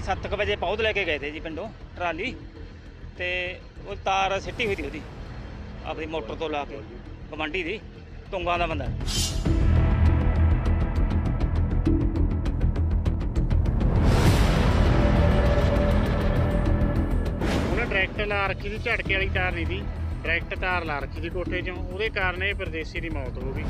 ਅਸੀਂ 7:00 ਵਜੇ ਪੌਦ ਲੈ ਕੇ ਗਏ ਤੇ ਜੀ ਪਿੰਡੋਂ, ਟਰਾਲੀ। ਤੇ ਉਹ ਤਾਰ ਸਿੱਟੀ ਹੋਈ ਸੀ ਉਹਦੀ ਆਪਣੀ ਮੋਟਰ ਤੋਂ ਲਾ ਕੇ ਗਵੰਡੀ ਦੀ, ਤੁੰਗਾਂ ਦਾ ਬੰਦਾ। ਉਹਨੇ ਡਾਇਰੈਕਟ ਲਾ ਰੱਖੀ ਸੀ, ਝਟਕੇ ਵਾਲੀ ਤਾਰ ਨਹੀਂ ਸੀ। ਡਾਇਰੈਕਟ ਤਾਰ ਲਾ ਰੱਖੀ ਸੀ ਕੋਠੇ 'ਚੋਂ, ਉਹਦੇ ਕਾਰਨ ਇਹ ਪਰਦੇਸੀ ਦੀ ਮੌਤ ਹੋ ਗਈ।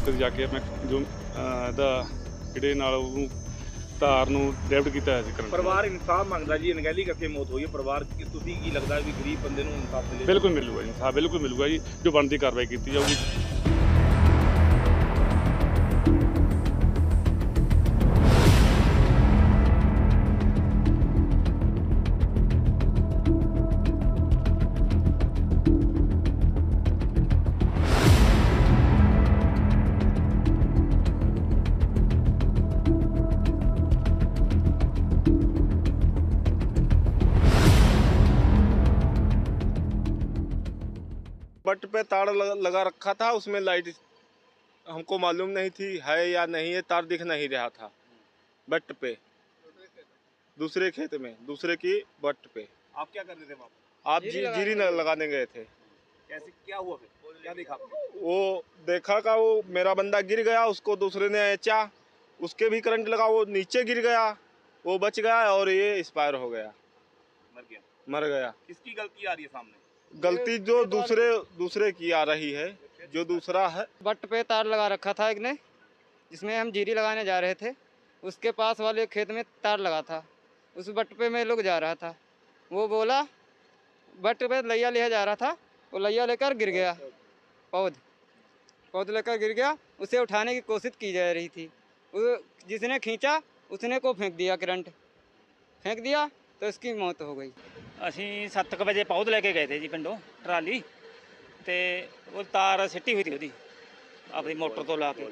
ਮੌਕੇ ਤੇ ਜਾ ਕੇ ਮੈਂ ਜੋ ਅਹ, ਇਹਦਾ ਜਿਹੜੇ ਨਾਲ ਉਹਨੂੰ ਤਾਰ ਨੂੰ ਡੈਵਟ ਕੀਤਾ ਹੋਇਆ ਸੀ ਕਰੰਟ ਪਰਿਵਾਰ ਇਨਸਾਫ ਮੰਗਦਾ ਜੀ ਅਣਗਹਿਲੀ ਕਰਕੇ ਮੌਤ ਹੋਈ ਹੈ। ਪਰਿਵਾਰ ਕੀ ਤੁਸੀਂ ਕੀ ਲੱਗਦਾ ਵੀ ਗਰੀਬ ਬੰਦੇ ਨੂੰ ਇਨਸਾਫ ਮਿਲੇ? ਬਿਲਕੁਲ ਮਿਲੂਗਾ ਜੀ ਹਾਂ ਬਿਲਕੁਲ ਮਿਲੂਗਾ ਜੀ ਜੋ ਬਣਦੀ ਕਾਰਵਾਈ ਕੀਤੀ ਜਾਊਗੀ। बट पे तार लगा रखा था उसमें लाइट हमको मालूम नहीं थी है या नहीं है तार दिख नहीं रहा था बट पे। दूसरे खेत में दूसरे की बट पे। आप क्या कर रहे थे वहाँ आप जी जीरी लगाने गए थे। कैसे क्या हुआ फिर? क्या देखा आपने? वो देखा का वो मेरा बंदा गिर गया उसको दूसरे ने एचा उसके भी करंट लगा वो नीचे गिर गया वो बच गया और ये एक्सपायर हो गया। मर गया। मर गया। किसकी गलती आ रही है सामने? गलती जो दूसरे दूसरे की आ रही है, जो दूसरा है। बट पे तार लगा रखा था एक ने, जिसमें हम जीरी लगाने जा रहे थे। उसके पास वाले खेत में तार लगा था। उस बट पे मैं लोग जा रहा था। वो बोला, बट पे लैया लिया जा रहा था, वो लैया लेकर गिर गया। पौध। पौध लेकर गिर गया। उसे उठाने की कोशिश की जा रही थी। जिसने खींचा, उसने को फेंक दिया करंट। फेंक दिया तो उसकी मौत हो गई। ਅਸੀਂ 7:00 ਵਜੇ ਪੌਦ ਲੈ ਕੇ ਗਏ ਤੇ ਜੀ ਪਿੰਡੋਂ ਟਰਾਲੀ ਤੇ ਉਹ ਤਾਰ ਸਿੱਟੀ ਹੋਈ ਸੀ ਉਹਦੀ ਆਪਣੀ ਮੋਟਰ ਤੋਂ ਲਾ ਕੇ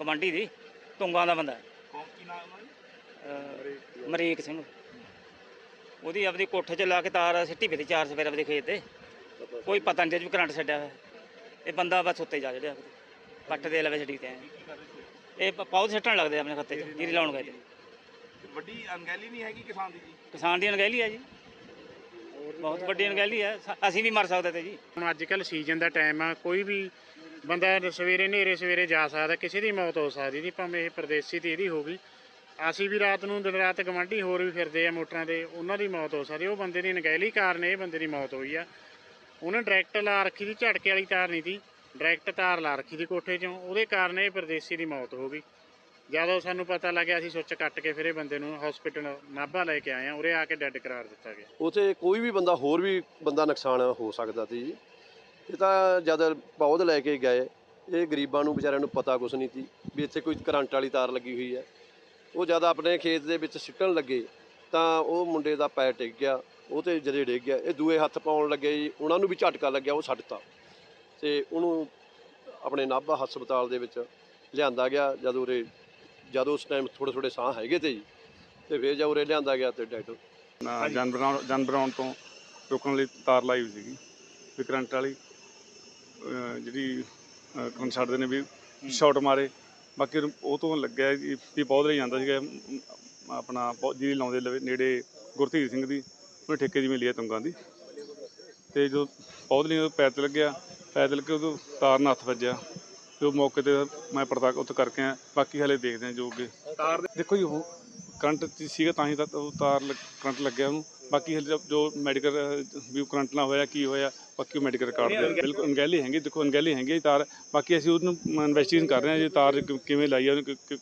ਗਵੰਡੀ ਦੀ ਟੁੰਗਾ ਦਾ ਬੰਦਾ। ਮਰੀਕ ਸਿੰਘ। ਉਹਦੀ ਆਪਣੀ ਕੋਠੇ 'ਚ ਲਾ ਕੇ ਤਾਰ ਸਿੱਟੀ ਪਈ ਸੀ ਚਾਰ ਸਵੇਰ ਆਪਦੇ ਖੇਤ ਤੇ। ਕੋਈ ਪਤਾ ਨਹੀਂ ਜੇ ਕਰੰਟ ਛੱਡਿਆ ਹੋਇਆ। ਇਹ ਬੰਦਾ ਬਸ ਉੱਤੇ ਜਾ ਜੜਿਆ ਪੱਟ ਦੇ ਲਵੇ ਛੱਡੀ ਤੇ ਇਹ ਪੌਦ ਸਿੱਟਣ ਲੱਗਦੇ ਆਪਣੇ ਖੱਤੇ 'ਚ ਜੀਰੀ ਲਾਉਣ ਗਏ ਤੇ। ਵੱਡੀ ਅਣਗਹਿਲੀ ਨਹੀਂ ਹੈਗੀ ਕਿਸਾਨ ਦੀ ਜੀ? ਕਿਸਾਨ ਦੀ ਅਣਗਹਿਲੀ ਹੈ ਜੀ। ਬਹੁਤ ਵੱਡੀ ਅਣਗਹਿਲੀ ਹੈ। ਸ- ਅਸੀਂ ਵੀ ਮਰ ਸਕਦੇ ਤੇ ਜੀ। ਹੁਣ ਅੱਜ ਕੱਲ ਸੀਜ਼ਨ ਦਾ ਟਾਈਮ ਆ, ਕੋਈ ਵੀ ਬੰਦਾ ਸਵੇਰੇ ਨੇਰੇ ਸਵੇਰੇ ਜਾ ਸਕਦਾ, ਕਿਸੇ ਦੀ ਮੌਤ ਹੋ ਸਕਦੀ ਜੀ ਭਾਵੇਂ ਇਹ ਪਰਦੇਸੀ ਤੇ ਇਹਦੀ ਹੋ ਗਈ। ਅਸੀਂ ਵੀ ਰਾਤ ਨੂੰ ਦਿਨ ਰਾਤ ਗਵਾਂਢੀ ਹੋਰ ਵੀ ਫਿਰਦੇ ਆ ਮੋਟਰਾਂ ਤੇ, ਉਹਨਾਂ ਦੀ ਮੌਤ ਹੋ ਸਕਦੀ, ਉਹ ਬੰਦੇ ਦੀ ਨਗਹਿਲੀ ਕਾਰਨ ਇਹ ਬੰਦੇ ਦੀ ਮੌਤ ਹੋਈ ਆ। ਉਹਨੇ ਡਾਇਰੈਕਟ ਲਾ ਰੱਖੀ ਸੀ, ਝਟਕੇ ਵਾਲੀ ਤਾਰ ਨਹੀਂ ਸੀ ਡਾਇਰੈਕਟ ਤਾਰ ਲਾ ਰੱਖੀ ਦੀ ਕੋਠੇ 'ਚੋਂ, ਉਹਦੇ ਕਾਰਨ ਇਹ ਪਰਦੇਸੀ ਦੀ ਮੌਤ ਹੋ ਗਈ। ਜਦੋਂ ਸਾਨੂੰ ਪਤਾ ਲੱਗਿਆ ਅਸੀਂ ਸੁੱਚ ਕੱਟ ਕੇ ਫਿਰ ਇਹ ਬੰਦੇ ਨੂੰ ਹਸਪੀਟਲ ਨਾਭਾ ਲੈ ਕੇ ਆਏ ਆ ਉਰੇ ਆ ਕੇ ਡੈੱਡ ਕਰਾਰ ਦਿੱਤਾ ਗਿਆ। ਉਥੇ ਕੋਈ ਵੀ ਬੰਦਾ, ਹੋਰ ਵੀ ਬੰਦਾ ਨੁਕਸਾਨ ਹੋ ਸਕਦਾ ਸੀ ਜੀ। ਇਹ ਤਾਂ ਜਦ ਪੌਦ ਲੈ ਕੇ ਗਏ, ਇਹ ਗਰੀਬਾਂ ਨੂੰ ਵਿਚਾਰਿਆਂ ਨੂੰ ਪਤਾ ਕੁਛ ਨਹੀਂ ਸੀ ਵੀ ਇੱਥੇ ਕੋਈ ਕਰੰਟ ਵਾਲੀ ਤਾਰ ਲੱਗੀ ਹੋਈ ਹੈ। ਉਹ ਜਦ ਆਪਣੇ ਖੇਤ ਦੇ ਵਿੱਚ ਸਿੱਟਣ ਲੱਗੇ, ਤਾਂ ਉਹ ਮੁੰਡੇ ਦਾ ਪੈਰ ਟਿਕ ਗਿਆ, ਉਹ ਤੇ ਜਦੇ ਡਿੱਗ ਗਿਆ। ਇਹ ਦੂਏ ਹੱਥ ਪਾਉਣ ਲੱਗੇ ਜੀ, ਉਹਨਾਂ ਨੂੰ ਵੀ ਝਟਕਾ ਲੱਗਿਆ, ਉਹ ਛੱਡਤਾ ਤੇ ਉਹਨੂੰ ਆਪਣੇ ਨਾਭਾ ਹਸਪਤਾਲ ਦੇ ਵਿੱਚ ਲਿਆਂਦਾ ਗਿਆ, ਜਦ ਉਰੇ ਜਦ ਉਸ ਟਾਈਮ ਥੋੜੇ ਥੋੜੇ ਸਾਹ ਹੈਗੇ ਤੇ ਜੀ ਤੇ ਫਿਰ ਜਦ ਉਰੇ ਲਿਆਂਦਾ ਗਿਆ ਤੇ ਡੈਡ ਨਾ ਜਾਨ ਬਣਾਉਣ ਜਾਨ ਬਣਾਉਣ ਤੋਂ ਰੋਕਣ ਲਈ ਤਾਰ ਲਾਈ ਹੋਈ ਸੀਗੀ। ਵੀ ਕਰੰਟ ਵਾਲੀ ਜਿਹੜੀ ਕਰੰਟ ਛੱਡਦੇ ਨੇ ਵੀ ਸ਼ਾਟ ਮਾਰੇ। ਬਾਕੀ ਉਹ ਤੋਂ ਲੱਗਿਆ ਜੀ ਵੀ ਪੌਦ ਲਈ ਜਾਂਦਾ ਸੀਗਾ ਆਪਣਾ ਜੀਰੀ ਲਾਉਂਦੇ ਲਵੇ ਨੇੜੇ ਗੁਰਧੀਰ ਸਿੰਘ ਦੀ ਉਹਨੇ ਠੇਕੇ ਜਿਵੇਂ ਲਿਆ ਤੁੰਗਾਂ ਦੀ। ਤੇ ਜੋ ਪੌਦ ਲਈ ਉਹ ਪੈਰ ਤੇ ਲੱਗਿਆ ਪੈਰ ਤੇ ਲੱਗੇ ਉਦੋਂ ਤਾਰ ਨਾਲ ਹੱਥ ਵੱਜਿਆ। ਉਹ ਮੌਕੇ ਤੇ ਮੈਂ ਪੜਤਾਲ ਉੱਥੇ ਕਰਕੇ ਆ ਬਾਕੀ ਹਲੇ ਦੇਖਦੇ ਆ ਜੋ ਅੱਗੇ। ਤਾਰ ਦੇਖੋ ਜੀ ਉਹ ਕਰੰਟ ਸੀਗਾ ਤਾਂ ਹੀ ਤਾਂ ਉਹ ਤਾਰ ਲੱਗ- ਕਰੰਟ ਲੱਗਿਆ ਉਹਨੂੰ। ਬਾਕੀ ਹਲੇ ਜੋ ਮੈਡੀਕਲ ਵੀ ਕਰੰਟ ਨਾ ਹੋਇਆ ਕੀ ਹੋਇਆ ਬਾਕੀ ਮੈਡੀਕਲ ਰਿਕਾਰਡ ਦੇ ਬਿਲਕੁਲ ਅਣਗਹਿਲੀ ਹੈਗੀ ਦੇਖੋ ਅਣਗਹਿਲੀ ਹੈਗੀ ਜੀ ਤਾਰ। ਬਾਕੀ ਅਸੀਂ ਉਹਨੂੰ ਇਨਵੈਸਟੀਗੇਸ਼ਨ ਕਰ ਰਹੇ ਹਾਂ ਜੀ ਤਾਰ ਕਿ- ਕਿਵੇਂ ਲਾਈ ਆ ਉਹਨੂੰ ਕਿ- ਕਿ-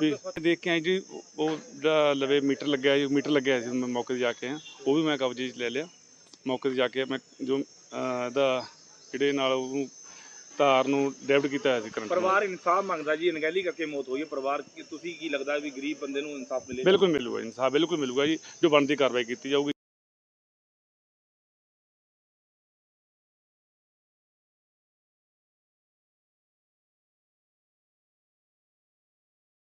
ਵੀ ਦੇਖ। ਕੇ ਆਏ ਜੀ ਉਹ- ਉਹ ਜਿਹੜਾ ਲਵੇ ਮੀਟਰ ਲੱਗਿਆ ਜੀ ਮੀਟਰ ਲੱਗਿਆ ਸੀ ਮੈਂ ਮੌਕੇ ਤੇ ਜਾ ਕੇ ਆ ਉਹ ਵੀ ਮੈਂ ਕਬਜ਼ੇ 'ਚ ਲੈ ਲਿਆ। ਮੌਕੇ ਤੇ ਜਾ ਕੇ ਮੈਂ ਜੋ ਅਹ, ਇਹਦਾ ਜਿਹੜੇ ਨਾਲ ਉਹਨੂੰ ਤਾਰ ਨੂੰ ਡੈਵਟ ਕੀਤਾ ਹੋਇਆ ਸੀ ਕਰੰਟ ਪਰਿਵਾਰ ਇਨਸਾਫ ਮੰਗਦਾ ਜੀ ਅਣਗਹਿਲੀ ਕਰਕੇ ਮੌਤ ਹੋਈ ਹੈ। ਪਰਿਵਾਰ ਕੀ ਤੁਸੀਂ ਕੀ ਲੱਗਦਾ ਵੀ ਗਰੀਬ ਬੰਦੇ ਨੂੰ ਇਨਸਾਫ ਮਿਲੇ? ਬਿਲਕੁਲ ਮਿਲੂਗਾ ਇਨਸਾਫ ਬਿਲਕੁਲ ਮਿਲੂਗਾ ਜੀ ਜੋ ਬਣਦੀ ਕਾਰਵਾਈ ਕੀਤੀ ਜਾਊਗੀ।